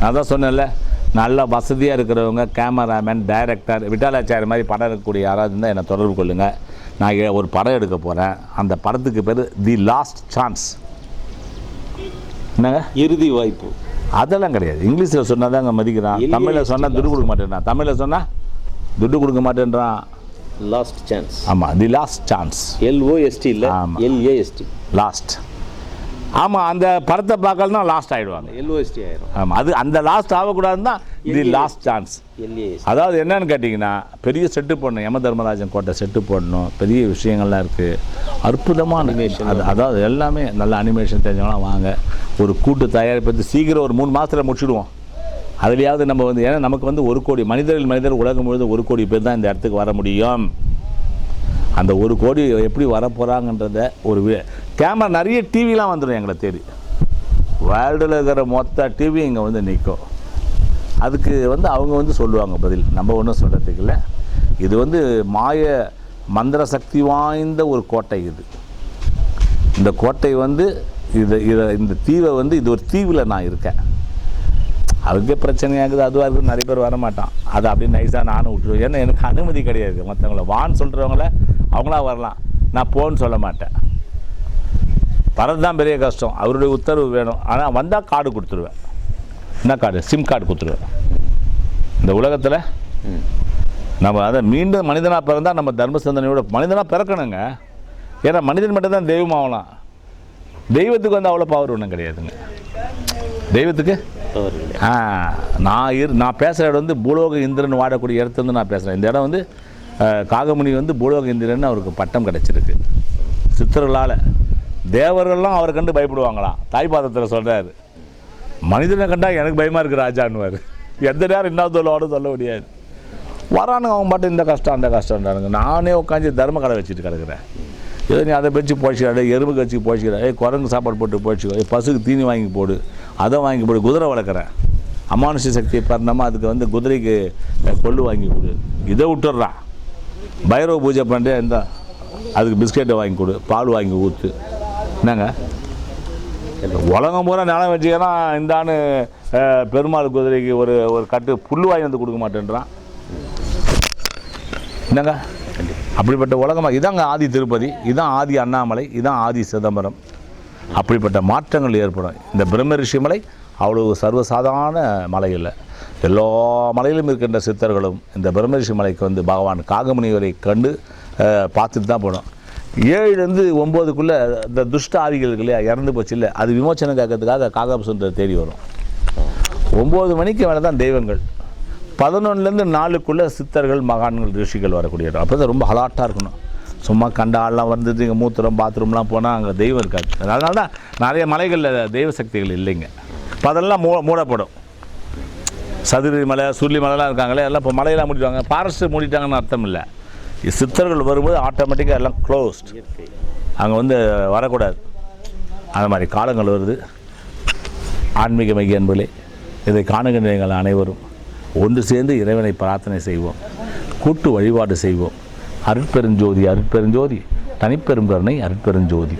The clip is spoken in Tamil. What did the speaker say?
நான் தான் சொன்னேன்ல நல்ல வசதியாக இருக்கிறவங்க கேமராமேன் டைரக்டர் விட்டாலாச்சாரி மாதிரி படம் எடுக்கக்கூடிய யாராவது இருந்தால் என்னை தொடர்பு கொள்ளுங்கள் நான் ஒரு படம் எடுக்க போகிறேன் அந்த படத்துக்கு பேர் தி லாஸ்ட் சான்ஸ் என்னங்க? இறுதி வாய்ப்பு. அதெல்லாம் கிடையாது. இங்கிலீஷில் சொன்னால் தாங்க மதிக்கிறான். தமிழில் சொன்னால் துட்டு கொடுக்க மாட்டேன்றான். தமிழில் சொன்னால் துட்டு கொடுக்க மாட்டேன்றான். லாஸ்ட் சான்ஸ் ஆமாம் the last chance L O S T இல்லை. L A S T last ஆமாம் அந்த படத்தை பார்க்கலன்னா லாஸ்ட் ஆகிடுவாங்க எல்ஓஎஸ்டி ஆயிரும். ஆமாம் அது அந்த லாஸ்ட் ஆகக்கூடாதுன்னு தான் தி லாஸ்ட் சான்ஸ் அதாவது என்னன்னு கேட்டிங்கன்னா பெரிய செட்டு போடணும். யம தர்மராஜன் கோட்டை செட்டு போடணும். பெரிய விஷயங்கள்லாம் இருக்குது அற்புதமான Animation. அது அதாவது எல்லாமே நல்ல அனிமேஷன் தெரிஞ்சவங்களாம் வாங்க. ஒரு கூட்டு தயாரிப்பு சீக்கிரம் ஒரு மூணு மாதத்தில் முடிச்சுடுவோம். அதுலேயாவது நம்ம வந்து ஏன்னா நமக்கு வந்து ஒரு கோடி மனிதர்கள் மனிதர் உலகம் முழுவதும் ஒரு கோடி பேர் தான் இந்த இடத்துக்கு வர முடியும். அந்த ஒரு கோடி எப்படி வர போகிறாங்கன்றத ஒரு கேமரா நிறைய டிவிலாம் வந்துடும் எங்களை தேடி. வேர்ல்டில் இருக்கிற மொத்த டிவி இங்கே வந்து நிற்கும் அதுக்கு வந்து அவங்க வந்து சொல்லுவாங்க பதில். நம்ம ஒன்றும் சொல்கிறதுக்கு இல்லை. இது வந்து மாய மந்திர சக்தி வாய்ந்த ஒரு கோட்டை இது. இந்த கோட்டை வந்து இது இதை இந்த தீவை வந்து இது ஒரு தீவில் நான் இருக்கேன். அதுக்கே பிரச்சனையாகுது அதுவாக இருக்குது நிறைய பேர் வரமாட்டான் அதை அப்படியே நைஸாக நானும் விட்டுருவேன். ஏன்னா எனக்கு அனுமதி கிடையாது. மற்றவங்கள வான்னு சொல்கிறவங்கள அவங்களா வரலாம். நான் போன்னு சொல்ல மாட்டேன். வரது தான் பெரிய கஷ்டம். அவருடைய உத்தரவு வேணும். ஆனால் வந்தால் கார்டு கொடுத்துருவேன். என்ன கார்டு சிம் கார்டு கொடுத்துருவேன். இந்த உலகத்தில். நம்ம அதை மீண்டும் மனிதனாக பிறந்தால் நம்ம தர்ம சிந்தனையோட மனிதனாக பிறக்கணுங்க. ஏன்னா மனிதன் மட்டும் தான் தெய்வம் ஆகலாம். தெய்வத்துக்கு வந்து அவ்வளோ பவர் ஒன்றும் கிடையாதுங்க. தெய்வத்துக்கு? ஆ நான் இரு நான் பேசுகிற இடம் வந்து பூலோக இந்திரன் வாடக்கூடிய இடத்துலேருந்து நான் பேசுகிறேன் இந்த இடம் வந்து காகமுனி வந்து பூலோக இந்திரன் அவருக்கு பட்டம் கிடச்சிருக்கு. சித்தர்களால். தேவர்கள்லாம் அவரை கண்டு பயப்படுவாங்களாம். தாய்பாதத்தில் சொல்கிறாரு மனிதனை கண்டா எனக்கு பயமாக இருக்குது ராஜான்னுவார். எந்த நேரம் என்ன சொல்லுவாடும் சொல்ல முடியாது. வரானுங்க அவங்க மட்டும் இந்த கஷ்டம் அந்த கஷ்டம்ன்றானுங்க. நானே உட்காந்து தர்ம கடை வச்சுட்டு கிடக்குறேன். ஏதோ நீ அதை வச்சு போய்ச்சிடாடு எறும்பு கட்சி போய்ச்சிடா ஏ குரங்கு சாப்பாடு போட்டு போய்ச்சிக்கோ பசுக்கு தீனி வாங்கி போடு அதை வாங்கி போடு குதிரை வளர்க்குறேன். அமானுஷ சக்தியை பிறந்தமா அதுக்கு வந்து குதிரைக்கு கொள்ளு வாங்கி கொடு. இதை விட்டுடுறான் பைரவ பூஜை பண்ணுறேன் இந்த அதுக்கு பிஸ்கெட்டை வாங்கி கொடு பால் வாங்கி ஊற்று என்னங்க? உலகம் பூரா நிலம் வச்சுக்கலாம் இந்தான்னு ஆண்டு பெருமாள் குதிரைக்கு ஒரு ஒரு கட்டு புல் வாங்கி வந்து கொடுக்க மாட்டேன்றான். என்னங்க? அப்படிப்பட்ட உலகமாக இதாங்க ஆதி திருப்பதி இதான் ஆதி அண்ணாமலை இதான் ஆதி சிதம்பரம். அப்படிப்பட்ட மாற்றங்கள் ஏற்படும். இந்த பிரம்ம ரிஷி மலை அவ்வளவு சர்வசாதாரண மலை இல்லை. எல்லா மலையிலும் இருக்கின்ற சித்தர்களும் இந்த பிரம்மரிஷி மலைக்கு வந்து பகவான் காகமுனிவரை கண்டு பார்த்துட்டு தான் போனோம். ஏழுலேருந்து ஒம்போதுக்குள்ளே இந்த துஷ்ட ஆவிகளுக்கு இல்லையா இறந்து போச்சு இல்லை அது விமோச்சனம் கேட்கறதுக்காக காகபசுந்தரை தேடி வரும். ஒம்பது மணிக்கு மேலே தான் தெய்வங்கள். பதினொன்றுலேருந்து நாலுக்குள்ளே சித்தர்கள் மகான்கள் ரிஷிகள் வரக்கூடிய இடம் அப்போ தான் ரொம்ப ஹலாட்டாக இருக்கணும். சும்மா கண்ட ஆள்லாம் வந்துட்டு இங்கே மூத்திரம் பாத்ரூம்லாம் போனால் அங்கே தெய்வம் இருக்காது. அதனால தான் நிறைய மலைகளில் தெய்வ சக்திகள் இல்லைங்க. இப்போ அதெல்லாம் மூ மூடப்படும். சதுரி மலை சுருளி மலைலாம் இருக்காங்களே எல்லாம் இப்போ மலையெல்லாம் மூடிடுவாங்க ஃபாரஸ்ட்டு மூடிட்டாங்கன்னு அர்த்தம் இல்லை. சித்தர்கள் வரும்போது ஆட்டோமேட்டிக்காக எல்லாம் க்ளோஸ்ட் அங்கே வந்து வரக்கூடாது. அந்த மாதிரி காலங்கள் வருது. ஆன்மீக மைய அன்பர்களே இதை காணுகின்ற எங்கள் அனைவரும் ஒன்று சேர்ந்து இறைவனை பிரார்த்தனை செய்வோம். கூட்டு வழிபாடு செய்வோம். அருட்பெருஞ்சோதி அருட்பெருஞ்சோதி தனிப்பெரும் கருணை அருட்பெருஞ்சோதி.